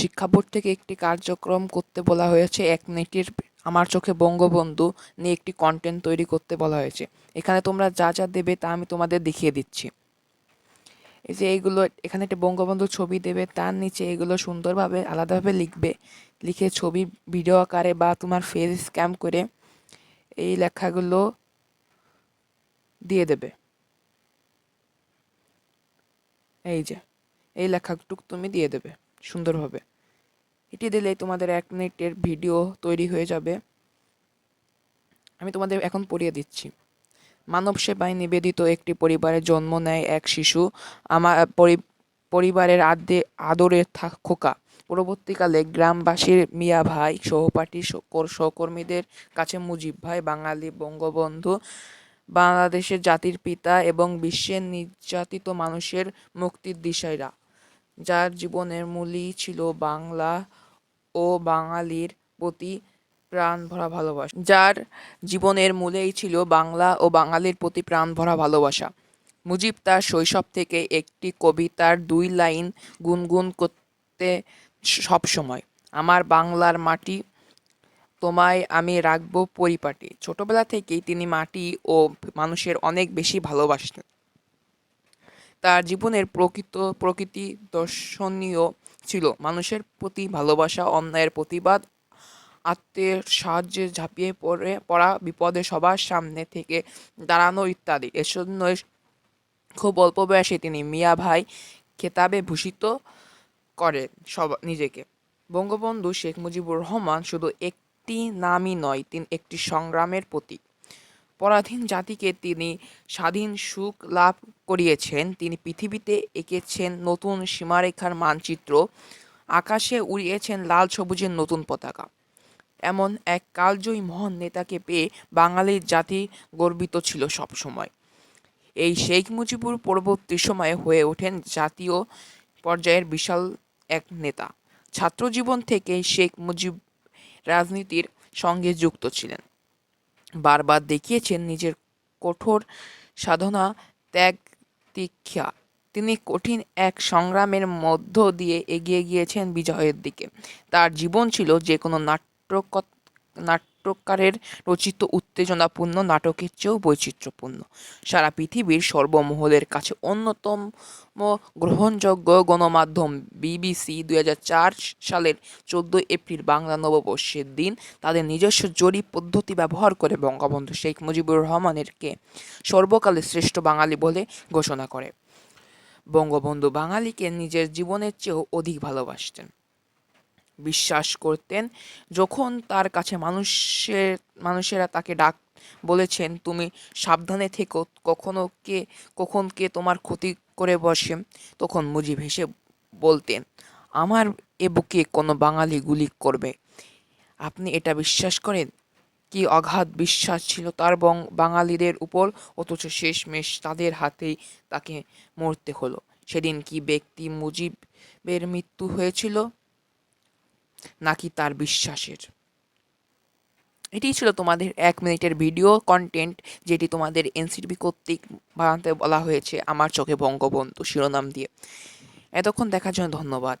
শিক্ষা বোর্ড থেকে একটি কার্যক্রম করতে বলা হয়েছে। এক মিনিটের আমার চোখে বঙ্গবন্ধু নিয়ে একটি কন্টেন্ট তৈরি করতে বলা হয়েছে। এখানে তোমরা যা যা দেবে তা আমি তোমাদের দেখিয়ে দিচ্ছি। এই যে এইগুলো, এখানে একটা বঙ্গবন্ধুর ছবি দেবে, তার নিচে এগুলো সুন্দরভাবে, আলাদাভাবে লিখবে। লিখে ছবি, ভিডিও আকারে বা তোমার ফেস স্ক্যাম করে এই লেখাগুলো দিয়ে দেবে। এই যে, এই লেখাটুক তুমি দিয়ে দেবে। সুন্দরভাবে এটি দিলেই তোমাদের এক মিনিটের ভিডিও তৈরি হয়ে যাবে। আমি তোমাদের এখন পড়িয়ে দিচ্ছি। মানব সেবায় নিবেদিত একটি পরিবারে জন্ম নেয় এক শিশু। আমার পরি- পরিবারের আদে আদরের খোকা। পরবর্তীকালে গ্রামবাসীর মিয়া ভাই, সহপাঠী সহকর্মীদের কাছে মুজিব ভাই, বাঙালি বঙ্গবন্ধু, বাংলাদেশের জাতির পিতা এবং বিশ্বের নির্যাতিত মানুষের মুক্তির দিশাইরা। যার জীবনের মূলই ছিল বাংলা ও বাঙালির প্রতি প্রাণ ভরা ভালোবাসা। যার জীবনের মূলেই ছিল বাংলা ও বাঙালির প্রতি প্রাণ ভরা ভালোবাসা। মুজিব তার শৈশব থেকে একটি কবিতার দুই লাইন গুনগুন করতে সব সময়, আমার বাংলার মাটি তোমায় আমি রাখব পরিপাটি। ছোটবেলা থেকেই তিনি মাটি ও মানুষের অনেক বেশি ভালোবাসতেন। তার জীবনের প্রকৃত, প্রকৃতি দর্শনীয় ছিল। মানুষের প্রতি ভালোবাসা, অন্যায়ের প্রতিবাদ, আত্মের সাহায্যে ঝাঁপিয়ে পড়ে, পড়া বিপদে সবার সামনে থেকে দাঁড়ানো ইত্যাদি। এজন্য খুব অল্প বয়সে তিনি মিয়া ভাই খেতাবে ভূষিত করে সব, নিজেকে। বঙ্গবন্ধু শেখ মুজিবুর রহমান শুধু একটি নামই নয়, তিনি একটি সংগ্রামের প্রতীক। পরাধীন জাতিকে তিনি স্বাধীন সুখ লাভ করিয়েছেন। তিনি পৃথিবীতে এঁকেছেন নতুন সীমারেখার মানচিত্র। আকাশে উড়িয়েছেন লাল সবুজের নতুন পতাকা। এমন এক কালজয়ী মহান নেতাকে পেয়ে বাঙালির জাতি গর্বিত ছিল সব সময় এই শেখ মুজিবুর পরবর্তী সময়ে হয়ে ওঠেন জাতীয় পর্যায়ের বিশাল এক নেতা। ছাত্রজীবন থেকে শেখ মুজিব রাজনীতির সঙ্গে যুক্ত ছিলেন। বারবার দেখিয়েছেন নিজের কঠোর সাধনা, ত্যাগ দীক্ষা তিনি কঠিন এক সংগ্রামের মধ্য দিয়ে এগিয়ে গিয়েছেন বিজয়ের দিকে। তার জীবন ছিল যে কোনো নাট্যক নাট্যকারের রচিত উত্তেজনাপূর্ণ নাটকের চেয়েও বৈচিত্র্যপূর্ণ। সারা পৃথিবীর সর্বমহলের কাছে অন্যতম গ্রহণযোগ্য গণমাধ্যম বিবিসি দুই হাজার চার সালের চোদ্দোই এপ্রিল বাংলা নববর্ষের দিন তাদের নিজস্ব জরিপ পদ্ধতি ব্যবহার করে বঙ্গবন্ধু শেখ মুজিবুর রহমানেরকে সর্বকালের শ্রেষ্ঠ বাঙালি বলে ঘোষণা করে। বঙ্গবন্ধু বাঙালিকে নিজের জীবনের চেয়েও অধিক ভালোবাসতেন। বিশ্বাস করতেন। যখন তার কাছে মানুষের, মানুষেরা তাকে ডাক, বলেছেন, তুমি সাবধানে থেকো, কখনো কে, কখন কে তোমার ক্ষতি করে বসে, তখন মুজিব হেসে বলতেন, আমার এ বুকে কোনো বাঙালি গুলি করবে। আপনি এটা বিশ্বাস করেন? কি অগাধ বিশ্বাস ছিল তার বাঙালিদের উপর, অথচ শেষমেশ তাদের হাতেই তাকে মরতে হলো। সেদিন কি ব্যক্তি মুজিবের মৃত্যু হয়েছিল? নাকি তার বিশ্বাসের? এটি ছিল তোমাদের এক মিনিটের ভিডিও কন্টেন্ট যেটি তোমাদের এনসিটিভি কর্তৃক বানাতে বলা হয়েছে আমার চোখে বঙ্গবন্ধু শিরোনাম দিয়ে। এতক্ষণ দেখার জন্য ধন্যবাদ।